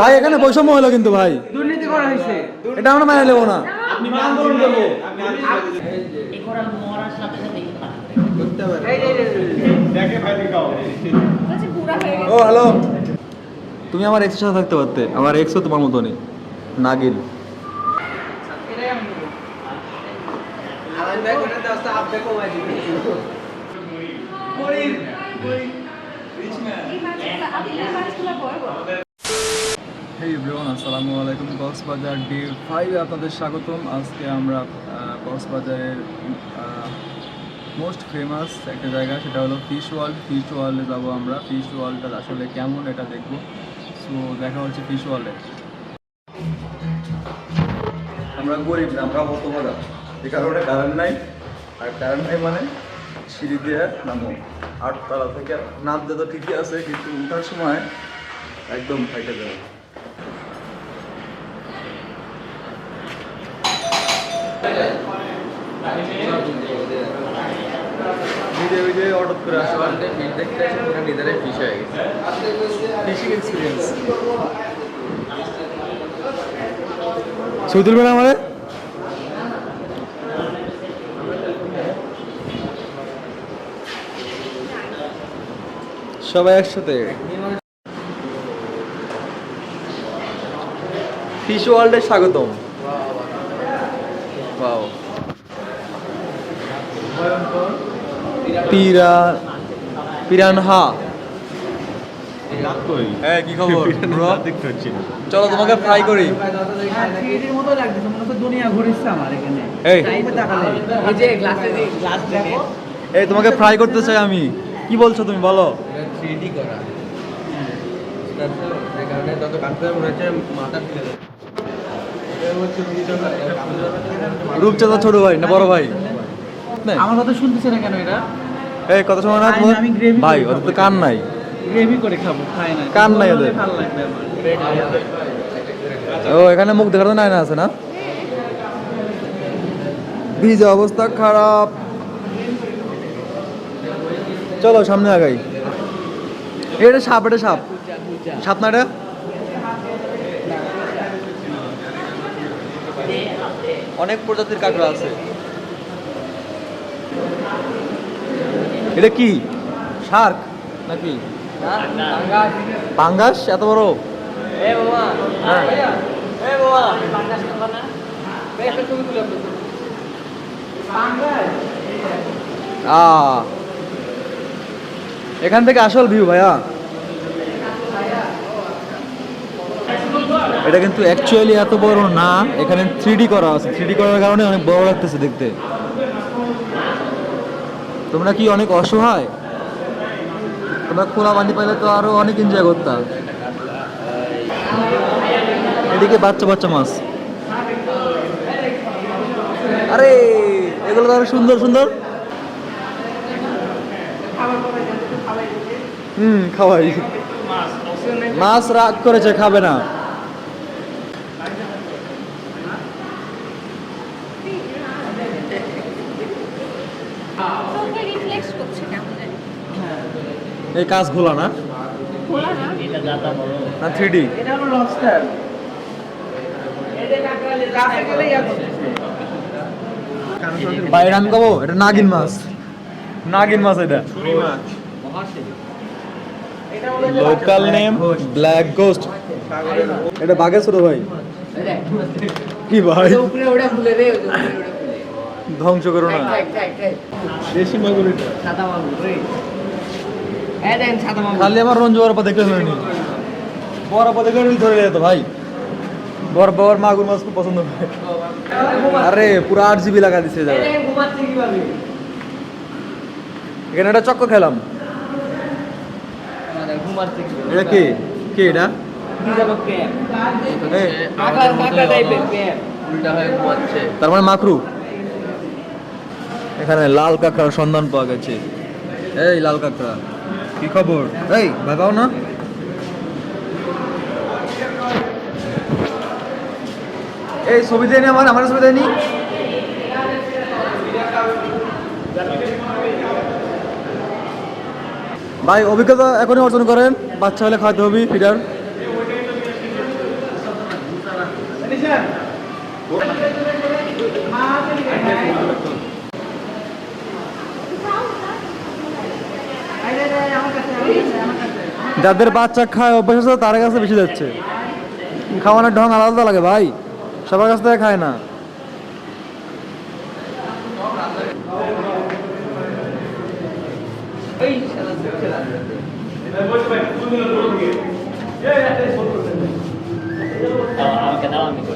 ভাই এখানে বৈষম্য হলো কিন্তু ভাই। দুর্নীতি করা হয়েছে। এটা আমরা মেনে নেব না। ও হ্যালো। তুমি আমার এক্সের সাথে থাকতে পারতে। আমার এক্সও তোমার মতনই। আপনি হেই এভরিওয়ান আসসালামু আলাইকুম। কক্সবাজার ডে ফাইভ আপনাদের স্বাগতম। আজকে আমরা কক্সবাজারের মোস্ট ফেমাস একটা জায়গা, সেটা হলো ফিশ ওয়ার্ল্ড ফিশ ওয়ার্ল্ডে যাব আমরা। ফিশ ওয়ার্ল্ডটা আসলে কেমন এটা দেখব। সো দেখা হচ্ছে ফিশ ওয়ার্ল্ডে আমরা গরিব না, আমরা মজা যে কারণে কারেন্ট নাই। আর কারেন্ট নাই মানে সিঁড়ি দিয়ে নামো। আটতলা থেকে নামতে তো ঠিকই আছে, কিন্তু উঠার সময় একদম ফাইটে যাবে। নিজে নিজে অর্ডার করে দেখতে পুরো নিজেরাই ফিশ হয়ে গেছে। ফিশিং এক্সপিরিয়েন্স ছবি তুলবে না আমাদের সবাই একসাথে। ফিশ ওয়ার্ল্ডে স্বাগতম। পিরা পিরানহা। হ্যাঁ কি খবর? চলো তোমাকে ফ্রাই করি। থ্রিডির মতো লাগতেছে মনে হচ্ছে দুনিয়া ঘুরিচ্ছে আমার এখানে। এই। তোমাকে ফ্রাই করতে চাই আমি। কি বলছো তুমি বলো। রূপচাঁদা ছোট ভাই না বড় ভাই? না। আমার কথা শুনতেছে না কেন এরা? এই কত সময় না ভাই ওদের তো কান নাই। গ্রেভি করে খাব খাই না। কান নাই ওদের। ও এখানে মুখ দেখার নাই না আছে না? ভিজা অবস্থা খারাপ। চলো সামনে আগাই। এটা সাপ এটা সাপ। সাপ না এটা? অনেক প্রজাতির কাঁকড়া আছে। এটা কি? শার্ক নাকি? পাঙ্গাস? এত বড়? এখান থেকে আসল ভিউ ভাইয়া। এটা কিন্তু অ্যাকচুয়ালি এত বড় না। এখানে থ্রি করা আছে। থ্রি করার কারণে অনেক বড় লাগতেছে দেখতে। তোমরা কি অনেক অসহায়? তোমরা খোলা পানি পাইলে তো আরও অনেক এনজয় করতাম এদিকে বাচ্চা বাচ্চা মাছ। আরে, এগুলো তো সুন্দর সুন্দর। হুম, খাওয়াই। মাছ রাগ করেছে, খাবে না। চোখে করছে কেমন জানি এই কাজ খোলা না? খোলা না? এটা দাদা বড়। না থ্রি ডি এটা হলো লবস্টার বাইরে আমি খাব এটা নাগিন মাছ। নাগিন মাছ এটা। এটা হলো লোকাল নেম ব্ল্যাক গোস্ট এটা ছোট ভাই। কি ভাই? ধ্বংস করো না। দেশি মাগুর। সাদা মাগুর রে। সাদা মাগুর। খালি আমার রঞ্জু বড় পা দেখলে হয়নি বড় পা দেখলে ধরে যেত ভাই। বড় বড় মাগুর মাছ খুব পছন্দ করে। আরে পুরো আট জিবি লাগা দিছে যাবে এখানে একটা চক্ক খেলাম। মানে এটা কে? কে এটা? কি? যাব কে এই, কাকড়া কাকড়া টাইপের কে উল্টা হয়ে ঘুমাচ্ছে তার মানে মাকরু এখানে লাল কাঁকড়ার সন্ধান পাওয়া গেছে। এই লাল কাঁকড়া, কি খবর? এই ভাই পাও না? এই, ছবি দেয়নি আমার? আমার ছবি দেয়নি? ভাই, অভিজ্ঞতা এখনই অর্জন করেন। বাচ্চা হলে খাওয়াতে হবে ফিডার যাদের বাচ্চা খায় অভ্যাস আছে তার কাছে বেশি যাচ্ছে খাওয়ানোর ঢং আলাদা লাগে ভাই সবার কাছ থেকে খায় না দাও, আমাকে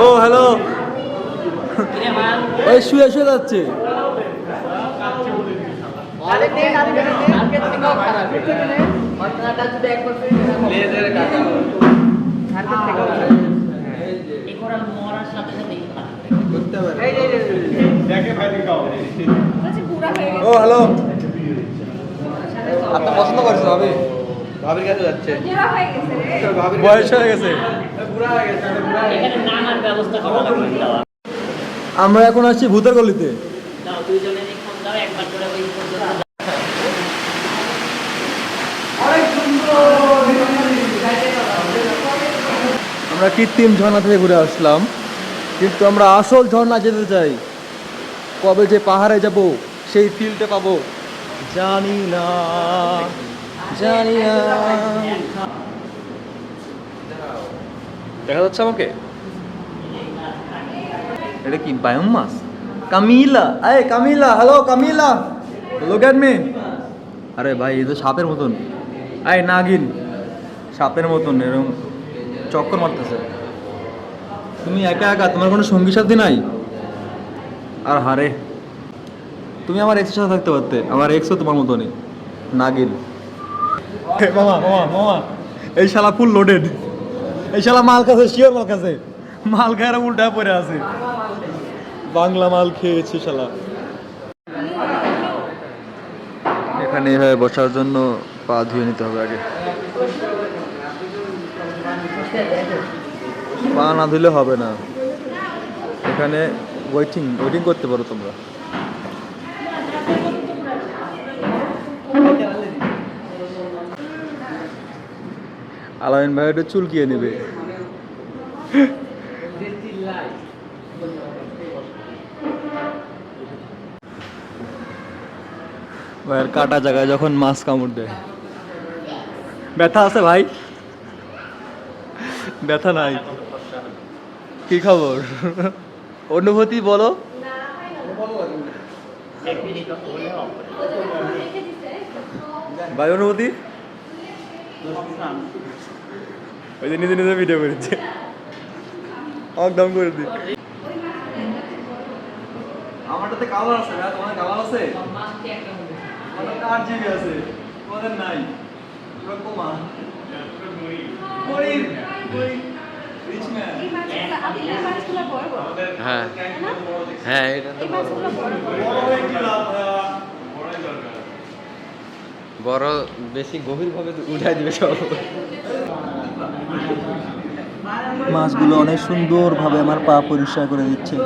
ও হ্যালো ওই শুয়ে শুয়ে যাচ্ছে। ও হ্যালো পছন্দ করেছে ভাবি? ভাবির কাছে যাচ্ছে। বুড়া হয়ে গেছে রে। বয়স হয়ে গেছে। এখানে নানার ব্যবস্থা করা লাগবে দাও। আমরা এখন আসছি ভূতের গলিতে আমরা কৃত্রিম ঝর্ণা থেকে ঘুরে আসলাম। কিন্তু আমরা আসল ঝর্ণা যেতে চাই। কবে যে পাহাড়ে যাব সেই ফিলটা পাবো। জানি না জানি না দেখা যাচ্ছে আমাকে? এটা কি, বায়ুম মাছ? কামিলা আরে Camila, hello Camila. Look at me আরে ভাই, এই তো সাপের মতন। আয় নাগিন, সাপের মতন এরকম চক্কর মারতেছে। তুমি একা একা, তোমার কোনো সঙ্গী সাথী নাই? আর হারে। তুমি আমার এক্সের সাথে থাকতে পারতে আমার এক্সও তোমার মতনই। নাগিন। মামা মামা মামা। এই শালা ফুল লোডেড এই শালা মাল কাছে শিওর মাল কাছে মাল খায় উল্টা পড়ে আছে। বাংলা মাল খেয়েছে শালা। এখানে এভাবে বসার জন্য পা ধুয়ে নিতে হবে আগে। পা না ধুলে হবে না। এখানে ওয়েটিং ওয়েটিং করতে পারো তোমরা। আলামিন ভাই একটু চুলকিয়ে নেবে। ভাইয়ের কাটা জায়গায় যখন মাছ কামড় দেয়। ব্যথা আছে ভাই? ব্যথা নাই। কি খবর? অনুভূতি বলো। ভাই, অনুভূতি? ওই যে নিজে নিজে ভিডিও করেছে একদম করে দি আমারটাতে কালার আছে না তোমাদের কালার আছে জিবি আছে তোমাদের নাই পুরো কমা হ্যাঁ হ্যাঁ এটা মাছগুলো বড় বেশি গভীর ভাবে উঠাই দিবে সব মাছগুলো অনেক সুন্দরভাবে আমার পা পরিষ্কার করে দিচ্ছে।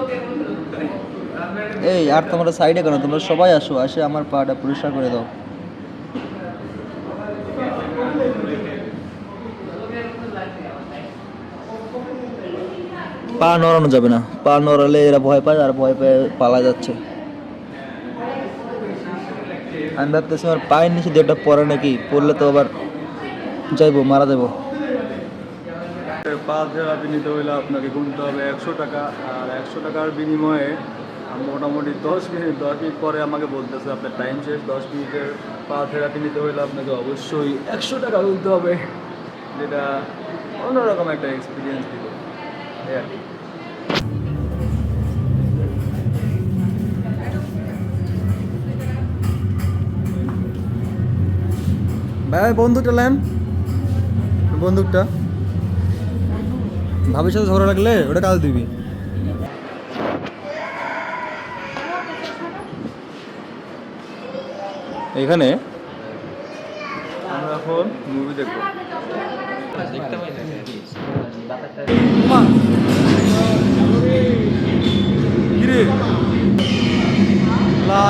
এই, আর তোমরা সাইডে কেন? তোমরা সবাই আসো, আসে আমার পাটা পরিষ্কার করে দাও। পা নড়ানো যাবে না। পা নড়ালে এরা ভয় পায়, আর ভয় পেয়ে পালা যাচ্ছে। আমি ভাবতেছি আমার পায়ের নিচে যেটা পরে নাকি, পড়লে তো আবার যাইবো, মারা যাব পাঁচ থেরাপি নিতে হলে আপনাকে গুনতে হবে একশো টাকা। আর একশো টাকার বিনিময়ে মোটামুটি দশ মিনিট দশ মিনিট পরে আমাকে বলতেছে, আপনার টাইম শেষ, দশ মিনিটের পা থেরাপি নিতে হলে আপনাকে অবশ্যই একশো টাকা তুলতে হবে। যেটা অন্যরকম একটা এক্সপিরিয়েন্স দিল। ভাই, বন্দুকটা নেন। বন্দুকটা। ভাবির সাথে ঝগড়া লাগলে ওটা কাজ দিবি। এখানে আমরা এখন মুভি দেখব। কিরে? লা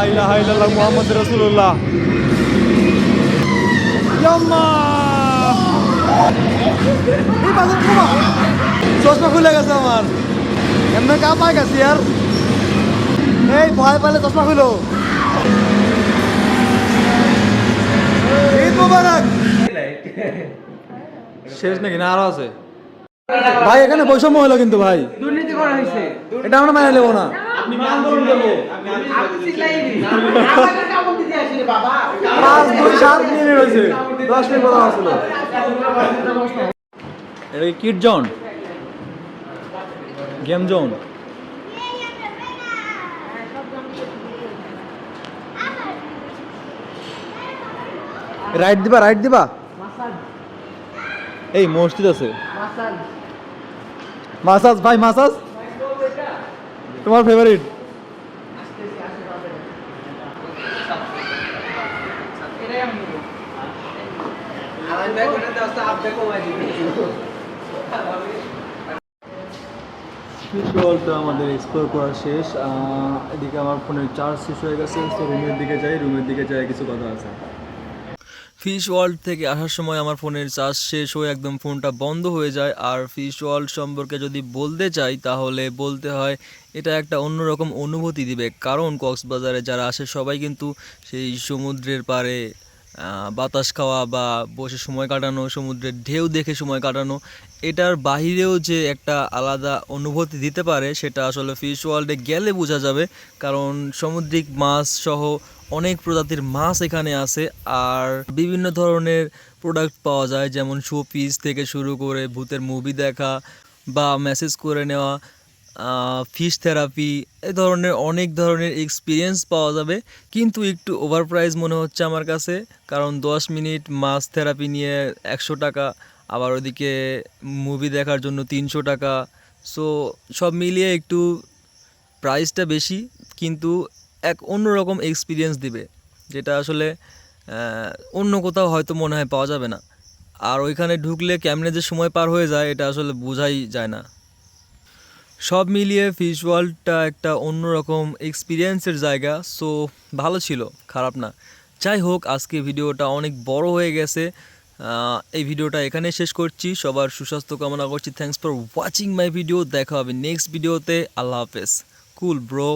চশমা খুলে গেছে আমার। এমনি কা পাই গেছি আর। এই ভয় পেলে চশমা খুলো। ঈদ মোবারক। শেষ নাকি না আরও আছে? ভাই এখানে বৈষম্য হলো কিন্তু ভাই। দুর্নীতি করা হয়েছে। এটা আমরা মেনে নেব না। আমাকে কাপড় দিতে আসিনি বাবা পাঁচ দুই সাত মিনিট হয়েছে দশ মিনিট কথা আসছিল এটা কি kit zone game zone. Right Diba right Diba? এই, মসজিদ আছে। মাসাজ, ভাই, মাসাজ? তোমার ফেভারিট আমার ব্যাগ ওটা দাও তো আপডেট কমাই ফিশওয়ালটা আমাদের এক্সপ্লোর করা শেষ এদিকে আমার ফোনের চার্জ শেষ হয়ে গেছে, তো রুমের দিকে যাই রুমের দিকে যাই, কিছু কথা আছে। ফিশ ওয়ার্ল্ড থেকে আসার সময় আমার ফোনের চার্জ শেষ হয়ে একদম ফোনটা বন্ধ হয়ে যায়। আর ফিশ ওয়ার্ল্ড সম্পর্কে যদি বলতে চাই, তাহলে বলতে হয়, এটা একটা অন্যরকম অনুভূতি দিবে। কারণ কক্সবাজারে যারা আসে, সবাই কিন্তু সেই সমুদ্রের পাড়ে বাতাস খাওয়া বা বসে সময় কাটানো, সমুদ্রের ঢেউ দেখে সময় কাটানো, এটার বাহিরেও যে একটা আলাদা অনুভূতি দিতে পারে, সেটা আসলে ফিশ ওয়ার্ল্ডে গেলে বোঝা যাবে। কারণ সামুদ্রিক মাছ সহ অনেক প্রজাতির মাছ এখানে আছে, আর বিভিন্ন ধরনের প্রোডাক্ট পাওয়া যায়, যেমন শো পিস থেকে শুরু করে ভূতের মুভি দেখা বা মেসেজ করে নেওয়া ফিশ থেরাপি এ ধরনের অনেক ধরনের এক্সপিরিয়েন্স পাওয়া যাবে। কিন্তু একটু ওভার প্রাইস মনে হচ্ছে আমার কাছে। কারণ দশ মিনিট মাছ থেরাপি নিয়ে একশো টাকা, আবার ওদিকে মুভি দেখার জন্য তিনশো টাকা। সো সব মিলিয়ে একটু প্রাইসটা বেশি, কিন্তু এক অন্যরকম এক্সপিরিয়েন্স দিবে। যেটা আসলে অন্য কোথাও হয়তো মনে হয় পাওয়া যাবে না। আর ওইখানে ঢুকলে কেমনে যে সময় পার হয়ে যায়, এটা আসলে বোঝাই যায় না। সব মিলিয়ে ফিশ ওয়ার্ল্ডটা একটা অন্যরকম এক্সপিরিয়েন্সের জায়গা সো ভালো ছিল, খারাপ না। যাই হোক, আজকে ভিডিওটা অনেক বড় হয়ে গেছে। এই ভিডিওটা এখানে শেষ করছি। সবার সুস্বাস্থ্য কামনা করছি। Thanks for watching my video দেখা হবে নেক্সট ভিডিওতে আল্লাহ হাফেজ। কুল ব্রো